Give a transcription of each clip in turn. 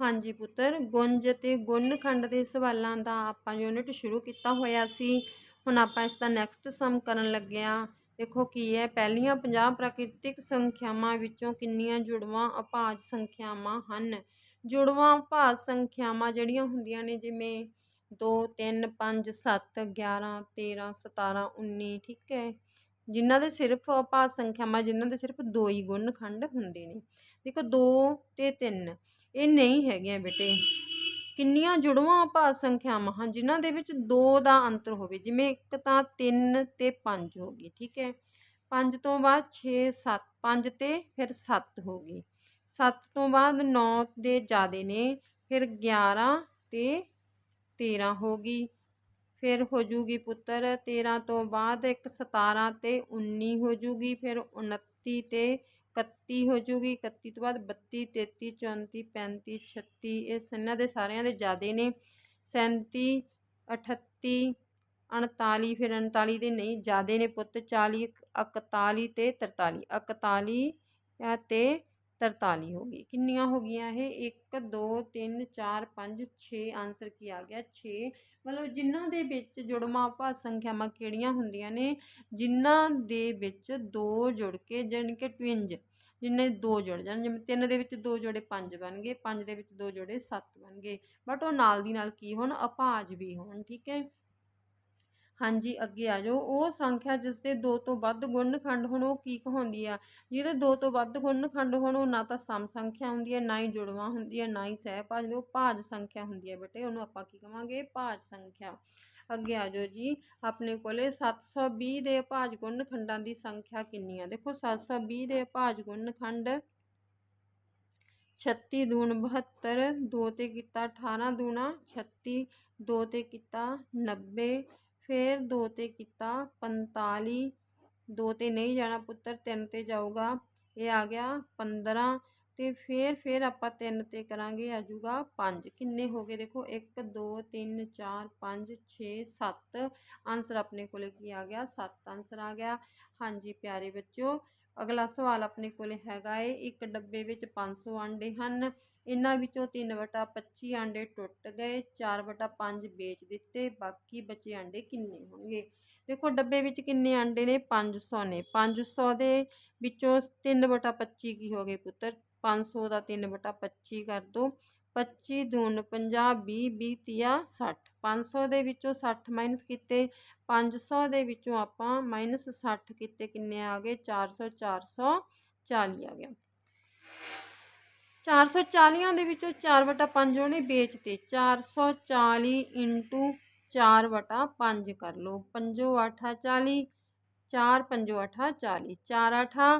ਹਾਂਜੀ ਪੁੱਤਰ, ਗੁੰਜ ਅਤੇ ਗੁਣਖੰਡ ਦੇ ਸਵਾਲਾਂ ਦਾ ਆਪਾਂ ਯੂਨਿਟ ਸ਼ੁਰੂ ਕੀਤਾ ਹੋਇਆ ਸੀ। ਹੁਣ ਆਪਾਂ ਇਸ ਦਾ ਨੈਕਸਟ ਸਮ ਕਰਨ ਲੱਗੇ ਹਾਂ। ਦੇਖੋ ਕੀ ਹੈ, ਪਹਿਲੀਆਂ 50 ਪ੍ਰਾਕ੍ਰਿਤਿਕ ਸੰਖਿਆਵਾਂ ਵਿੱਚੋਂ ਕਿੰਨੀਆਂ ਜੁੜਵਾਂ ਅਪਾਜ ਸੰਖਿਆਵਾਂ ਹਨ? ਜੁੜਵਾਂ ਅਭਾਜ ਸੰਖਿਆਵਾਂ ਜਿਹੜੀਆਂ ਹੁੰਦੀਆਂ ਨੇ ਜਿਵੇਂ 2 3 5 7 11 13 17 19 ਠੀਕ ਹੈ? ਜਿਨ੍ਹਾਂ ਦੇ ਸਿਰਫ ਅਭਾਜ ਸੰਖਿਆਵਾਂ, ਜਿਨ੍ਹਾਂ ਦੇ ਸਿਰਫ ਦੋ ਹੀ ਗੁਣਖੰਡ ਹੁੰਦੇ ਨੇ। ਦੇਖੋ 2 ਤੇ 3 ਇਹ ਨਹੀਂ ਹੈਗੀਆਂ ਬੇਟੇ। ਕਿੰਨੀਆਂ ਜੁੜਵਾਂ ਅਭਾਜ ਸੰਖਿਆਵਾਂ ਹਨ ਜਿਨ੍ਹਾਂ ਦੇ ਵਿੱਚ 2 ਦਾ ਅੰਤਰ ਹੋਵੇ। ਜਿਵੇਂ ਇੱਕ ਤਾਂ 3 ਤੇ 5 ਹੋ ਗਈ, ਠੀਕ ਹੈ? 5 ਤੋਂ ਬਾਅਦ 6 7 5 ਤੇ ਫਿਰ 7 ਹੋ ਗਈ। 7 ਤੋਂ ਬਾਅਦ 9 ਦੇ ਜ਼ਿਆਦੇ ਨੇ, ਫਿਰ 11 ਤੇ 13 ਹੋ ਗਈ। ਫਿਰ ਹੋ ਜੂਗੀ ਪੁੱਤਰ 13 ਤੋਂ ਬਾਅਦ ਇੱਕ 17 ਤੇ 19 ਹੋ ਜੂਗੀ, ਫਿਰ 29 ਤੇ 31 ਹੋ ਜੂਗੀ 31 ਤੋਂ ਬਾਅਦ 32 33 34 35 36 ਇਸ ਇਹਨਾਂ ਦੇ ਸਾਰਿਆਂ ਦੇ ਜ਼ਿਆਦੇ ਨੇ। 37 38 39 ਫਿਰ 39 ਦੇ ਨਹੀਂ, ਜ਼ਿਆਦੇ ਨੇ ਪੁੱਤ 40 41 ਤੇ 43 41 ਤੇ 43 ਹੋ ਗਈ। ਕਿੰਨੀਆਂ ਹੋ ਗਈਆਂ ਇਹ? 1 2 3 4 5 6 ਆਨਸਰ ਕੀ ਆ ਗਿਆ? 6 ਮਤਲਬ ਜਿਨ੍ਹਾਂ ਦੇ ਵਿੱਚ ਜੁੜਵਾਂ ਭਾਜ ਸੰਖਿਆਵਾਂ ਕਿਹੜੀਆਂ ਹੁੰਦੀਆਂ ਨੇ? ਜਿਨ੍ਹਾਂ ਦੇ ਵਿੱਚ ਦੋ ਜੁੜ ਕੇ, ਜਾਣੀ ਕਿ ਟਵਿੰਜ ਜਿੰਨੇ ਦੋ ਜੁੜ ਜਾਣ, ਜਿਵੇਂ ਤਿੰਨ ਦੇ ਵਿੱਚ ਦੋ ਜੋੜੇ ਪੰਜ ਬਣ ਗਏ, ਪੰਜ ਦੇ ਵਿੱਚ ਦੋ ਜੋੜੇ ਸੱਤ ਬਣ ਗਏ। ਬਟ ਉਹ ਨਾਲ ਦੀ ਨਾਲ ਕੀ ਹੋਣ? ਅਪਾਜ ਵੀ ਹੋਣ, ਠੀਕ ਹੈ? ਹਾਂਜੀ, ਅੱਗੇ ਆ ਜਾਓ। ਉਹ ਸੰਖਿਆ ਜਿਸ ਦੇ ਦੋ ਤੋਂ ਵੱਧ ਗੁਣਨਖੰਡ ਹੋਣ, ਉਹ ਕੀ ਕਹਾਉਂਦੀ ਆ? ਜਿਹਦੇ ਦੋ ਤੋਂ ਵੱਧ ਗੁਣਨਖੰਡ ਹੋਣ, ਉਹ ਨਾ ਤਾਂ ਸਮ ਸੰਖਿਆ ਹੁੰਦੀ ਹੈ, ਨਾ ਹੀ ਜੁੜਵਾਂ ਹੁੰਦੀ ਹੈ, ਨਾ ਹੀ ਸਹਿਭਾਜ, ਉਹ ਭਾਜ ਸੰਖਿਆ ਹੁੰਦੀ ਹੈ ਬੇਟੇ। ਉਹਨੂੰ ਆਪਾਂ ਕੀ ਕਵਾਂਗੇ? ਭਾਜ ਸੰਖਿਆ। ਅੱਗੇ ਆ ਜਾਓ ਜੀ। ਆਪਣੇ ਕੋਲੇ 720 ਦੇ ਭਾਜ ਗੁਣਨਖੰਡਾਂ ਦੀ ਸੰਖਿਆ ਕਿੰਨੀ ਆ? ਦੇਖੋ 720 ਦੇ ਭਾਜ ਗੁਣਨਖੰਡ 36 ਦੂਣ 72 2 ਤੇ ਕੀਤਾ 18 ਦੂਣਾ 36 2 ਤੇ ਕੀਤਾ 90 ਫਿਰ 2 ਤੇ ਕੀਤਾ 45 2 ਤੇ ਨਹੀਂ ਜਾਣਾ ਪੁੱਤਰ 3 ਤੇ ਜਾਊਗਾ। ਇਹ ਆ ਗਿਆ 15 ਤੇ ਫਿਰ ਫਿਰ ਆਪਾਂ 3 ਤੇ ਕਰਾਂਗੇ ਆ ਜਾਊਗਾ 5 ਕਿੰਨੇ ਹੋ ਗਏ? ਦੇਖੋ 1 2 3 4 5 6 7 ਆਨਸਰ ਆਪਣੇ ਕੋਲੇ ਕੀ ਆ ਗਿਆ? 7 ਆਨਸਰ ਆ ਗਿਆ। ਹਾਂਜੀ ਪਿਆਰੇ ਬੱਚਿਓ, ਅਗਲਾ ਸਵਾਲ ਆਪਣੇ ਕੋਲੇ ਹੈਗਾ ਏ। ਇੱਕ ਡੱਬੇ ਵਿੱਚ 500 ਆਂਡੇ ਹਨ। ਇਹਨਾਂ ਵਿੱਚੋਂ 3 ਵਟਾ 25 ਆਂਡੇ ਟੁੱਟ ਗਏ। 4 ਵਟਾ 5 ਵੇਚ ਦਿੱਤੇ। ਬਾਕੀ ਬਚੇ ਆਂਡੇ ਕਿੰਨੇ ਹੋਣਗੇ? ਦੇਖੋ, ਡੱਬੇ ਵਿੱਚ ਕਿੰਨੇ ਆਂਡੇ ਨੇ? 500 ਨੇ। 500 ਦੇ ਵਿੱਚੋਂ 3 ਵਟਾ 25 ਕੀ ਹੋ ਗਏ ਪੁੱਤਰ? 500 ਦਾ 3 ਵਟਾ 25 ਕਰ ਦੋ। 25 ਦੂਣ 50 20 20 30 60 500 ਦੇ ਵਿੱਚੋਂ 60 ਮਾਈਨਸ ਕੀਤੇ। 500 ਦੇ ਵਿੱਚੋਂ ਆਪਾਂ ਮਾਈਨਸ 60 ਕੀਤੇ ਕਿੰਨੇ ਆ ਗਏ? 400 440 ਆ ਗਿਆ। 440 ਦੇ ਵਿੱਚੋਂ 4 ਵਟਾ 5 ਉਹਨੇ ਵੇਚਤੇ। 440 ਇੰਟੂ 4 ਵਟਾ 5 ਕਰ ਲਓ। 5 8 40 4 5 8 40 4 8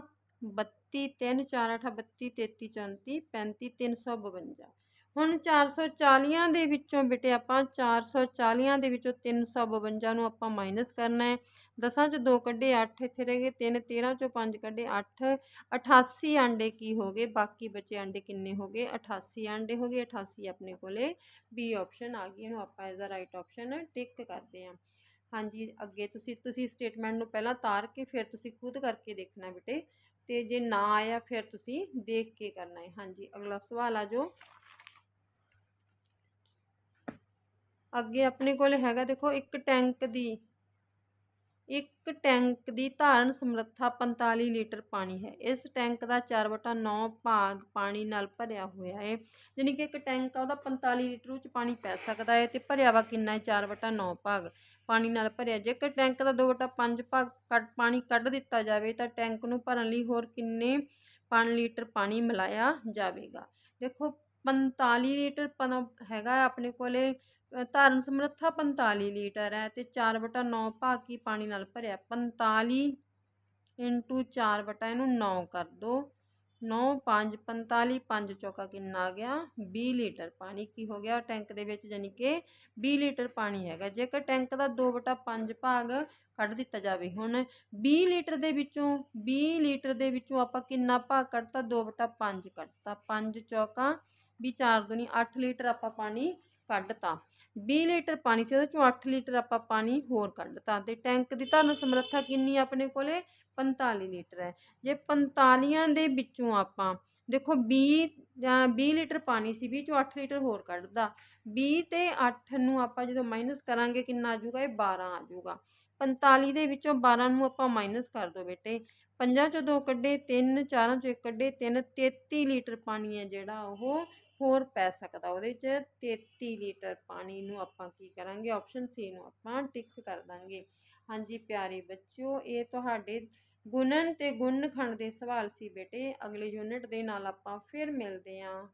32 3 4 8 32 33 34 35 352 ਹੁਣ 440 ਦੇ ਵਿੱਚੋਂ ਬੇਟੇ ਆਪਾਂ 440 ਦੇ ਵਿੱਚੋਂ 352 ਨੂੰ ਆਪਾਂ ਮਾਈਨਸ ਕਰਨਾ ਹੈ। ਦਸਾਂ ਚ ਦੋ ਕੱਢੇ 8 ਇੱਥੇ ਰਹਿ ਗਏ 3 13 ਚੋਂ 5 ਕੱਢੇ 8 88 ਆਂਡੇ ਕੀ ਹੋ ਗਏ? ਬਾਕੀ ਬਚੇ ਆਂਡੇ ਕਿੰਨੇ ਹੋ ਗਏ? 88 ਆਂਡੇ ਹੋ ਗਏ 88 ਆਪਣੇ ਕੋਲੇ ਬੀ ਆਪਸ਼ਨ ਆ ਗਈ। ਇਹਨੂੰ ਆਪਾਂ as the right option tick ਕਰਦੇ ਹਾਂ। ਹਾਂਜੀ, ਅੱਗੇ ਤੁਸੀਂ ਤੁਸੀਂ ਸਟੇਟਮੈਂਟ ਨੂੰ ਪਹਿਲਾਂ ਤਾਰ ਕੇ ਫਿਰ ਤੁਸੀਂ ਖੁਦ ਕਰਕੇ ਦੇਖਣਾ ਬੇਟੇ। ਤੇ ਜੇ ਨਾ ਆਇਆ ਫਿਰ ਤੁਸੀਂ ਦੇਖ ਕੇ ਕਰਨਾ ਹੈ। ਹਾਂਜੀ, ਅਗਲਾ ਸਵਾਲ ਆ ਜੋ। ਅੱਗੇ ਆਪਣੇ ਕੋਲ ਹੈਗਾ ਦੇਖੋ ਇੱਕ ਟੈਂਕ ਦੀ ਇੱਕ ਟੈਂਕ ਦੀ ਧਾਰਨ ਸਮਰੱਥਾ 45 ਲੀਟਰ ਪਾਣੀ ਹੈ। ਇਸ ਟੈਂਕ ਦਾ 4/9 ਭਾਗ ਪਾਣੀ ਨਾਲ ਭਰਿਆ ਹੋਇਆ ਹੈ। ਯਾਨੀ ਕਿ ਇੱਕ ਟੈਂਕ ਆ, ਉਹਦਾ 45 ਲੀਟਰ ਵਿੱਚ ਪਾਣੀ ਪੈ ਸਕਦਾ ਹੈ ਤੇ ਭਰਿਆ ਵਾ ਕਿੰਨਾ ਹੈ? 4/9 ਭਾਗ ਪਾਣੀ ਨਾਲ ਭਰਿਆ। ਜੇਕਰ ਟੈਂਕ ਦਾ 2/5 ਭਾਗ ਕੱਢ, ਪਾਣੀ ਕੱਢ ਦਿੱਤਾ ਜਾਵੇ ਤਾਂ ਟੈਂਕ ਨੂੰ ਭਰਨ ਲਈ ਹੋਰ ਕਿੰਨੇ 5 ਲੀਟਰ ਪਾਣੀ ਮਿਲਾਇਆ ਜਾਵੇਗਾ? ਦੇਖੋ 45 ਲੀਟਰ ਪਨ ਹੈਗਾ ਆਪਣੇ ਕੋਲੇ ਧਾਰਨ ਸਮਰੱਥਾ 45 ਲੀਟਰ ਹੈ ਤੇ 4/9 ਭਾਗ ਕੀ ਪਾਣੀ ਨਾਲ ਭਰਿਆ। 45 ਇੰਟੂ 4 ਬਟਾ ਇਹਨੂੰ 9 ਕਰ ਦੋ। 9 5 45 5 ਚੌਕਾ ਕਿੰਨਾ ਆ ਗਿਆ? 20 ਲੀਟਰ ਪਾਣੀ ਕੀ ਹੋ ਗਿਆ? ਟੈਂਕ ਦੇ ਵਿੱਚ ਯਾਨੀ ਕਿ 20 ਲੀਟਰ ਪਾਣੀ ਹੈਗਾ। ਜੇਕਰ ਟੈਂਕ ਦਾ 2/5 ਭਾਗ ਕੱਢ ਦਿੱਤਾ ਜਾਵੇ ਹੁਣ 20 ਲੀਟਰ ਦੇ ਵਿੱਚੋਂ 20 ਲੀਟਰ ਦੇ ਵਿੱਚੋਂ ਆਪਾਂ ਕਿੰਨਾ ਭਾਗ ਕੱਢਤਾ? 2/5 ਕੱਢਤਾ। 5 ਚੌਕਾ, ਵੀ 4 ਦੁਨੀ 8 ਲੀਟਰ ਆਪਾਂ ਪਾਣੀ ਕੱਢਤਾ। 20 ਲੀਟਰ ਪਾਣੀ ਸੀ, ਉਹਦੇ ਚੋਂ 8 ਲੀਟਰ ਆਪਾਂ ਪਾਣੀ ਹੋਰ ਕੱਢਤਾ ਤੇ ਟੈਂਕ ਦੀ ਧਾਰਨ ਸਮਰੱਥਾ ਕਿੰਨੀ ਆਪਣੇ ਕੋਲੇ? 45 ਲੀਟਰ ਹੈ। ਜੇ 45 ਦੇ ਵਿੱਚੋਂ ਆਪਾਂ, ਦੇਖੋ 20 ਜਾਂ 20 ਲੀਟਰ ਪਾਣੀ ਸੀ 20 ਚੋਂ 8 ਲੀਟਰ ਹੋਰ ਕੱਢਦਾ। 20 ਤੇ 8 ਨੂੰ ਆਪਾਂ ਜਦੋਂ ਮਾਈਨਸ ਕਰਾਂਗੇ, ਕਿੰਨਾ ਆ ਜਾਊਗਾ? ਇਹ 12 ਆ ਜਾਊਗਾ। 45 ਦੇ ਵਿੱਚੋਂ 12 ਨੂੰ ਆਪਾਂ ਮਾਈਨਸ ਕਰ ਦੋ ਬੇਟੇ। ਪੰਜਾਂ ਚੋਂ ਦੋ ਕੱਢੇ, ਤਿੰਨ, ਚਾਰਾਂ ਚੋਂ ਇੱਕ ਕੱਢੇ, ਤਿੰਨ 33 ਲੀਟਰ ਪਾਣੀ ਹੈ ਜਿਹੜਾ ਉਹ ਹੋਰ ਪੈ ਸਕਦਾ ਉਹਦੇ 'ਚ 33 ਲੀਟਰ ਪਾਣੀ ਨੂੰ ਆਪਾਂ ਕੀ ਕਰਾਂਗੇ ਆਪਸ਼ਨ ਸੀ ਨੂੰ ਆਪਾਂ ਟਿਕ ਕਰ ਦਾਂਗੇ। ਹਾਂਜੀ ਪਿਆਰੇ ਬੱਚਿਓ, ਇਹ ਤੁਹਾਡੇ ਗੁਣਨ ਤੇ ਗੁਣਨਖੰਡ ਦੇ ਸਵਾਲ ਸੀ ਬੇਟੇ। ਅਗਲੇ ਯੂਨਿਟ ਦੇ ਨਾਲ ਆਪਾਂ ਫਿਰ ਮਿਲਦੇ ਆਂ